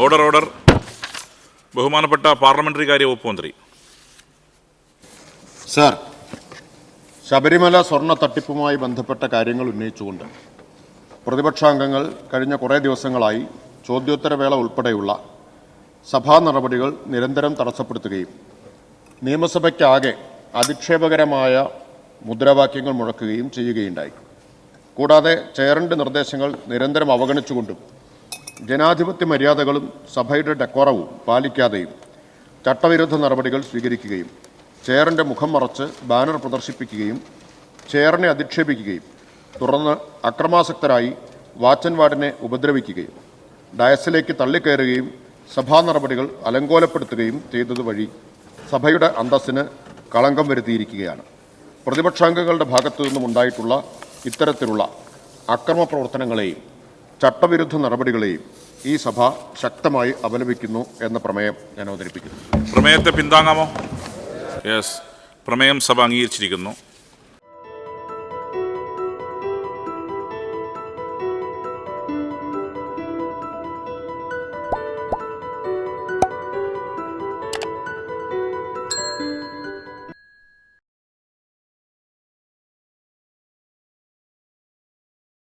Order order. ബഹുമാനപ്പെട്ട parliamentary കാര്യ വകുപ്പ് മന്ത്രി. സാർ ശബരിമല സ്വർണ തട്ടിപ്പുമായി ബന്ധപ്പെട്ട കാര്യങ്ങൾ ഉന്നയിച്ചുകൊണ്ട് പ്രതിപക്ഷാംഗങ്ങൾ കഴിഞ്ഞ കുറേ ദിവസങ്ങളായി ചോദ്യോത്തരവേള ഉൾപ്പെടെയുള്ള സഭാ നടപടികൾ നിരന്തരം തടസ്സപ്പെടുത്തുകയും നിയമസഭയ്ക്കാകെ അധിക്ഷേപകരമായ മുദ്രാവാക്യങ്ങൾ മുഴക്കുകയും ചെയ്യുകയുണ്ടായി. കൂടാതെ ചെയറിന്റെ നിർദ്ദേശങ്ങൾ നിരന്തരം അവഗണിച്ചുകൊണ്ടും ജനാധിപത്യ മര്യാദകളും സഭയുടെ ഡെക്കോറവും പാലിക്കാതെയും ചട്ടവിരുദ്ധ നടപടികൾ സ്വീകരിക്കുകയും ചെയറിന്റെ മുഖം മറച്ച് ബാനർ പ്രദർശിപ്പിക്കുകയും ചെയറിനെ അധിക്ഷേപിക്കുകയും തുടർന്ന് അക്രമാസക്തരായി വാച്ചൻ വാർഡിനെ ഉപദ്രവിക്കുകയും ഡയസിലേക്ക് തള്ളിക്കയറുകയും സഭാ നടപടികൾ അലങ്കോലപ്പെടുത്തുകയും ചെയ്തതുവഴി സഭയുടെ അന്തസ്സിന് കളങ്കം വരുത്തിയിരിക്കുകയാണ്. പ്രതിപക്ഷാംഗങ്ങളുടെ ഭാഗത്തു നിന്നും ഉണ്ടായിട്ടുള്ള ഇത്തരത്തിലുള്ള അക്രമ പ്രവർത്തനങ്ങളെയും ചട്ടവിരുദ്ധ നടപടികളെയും ഈ സഭ ശക്തമായി അപലപിക്കുന്നു എന്ന പ്രമേയം ഞാൻ അവതരിപ്പിക്കുന്നു. പ്രമേയത്തെ പിന്താങ്ങാമോ? യെസ് പ്രമേയം സഭ അംഗീകരിച്ചിരിക്കുന്നു.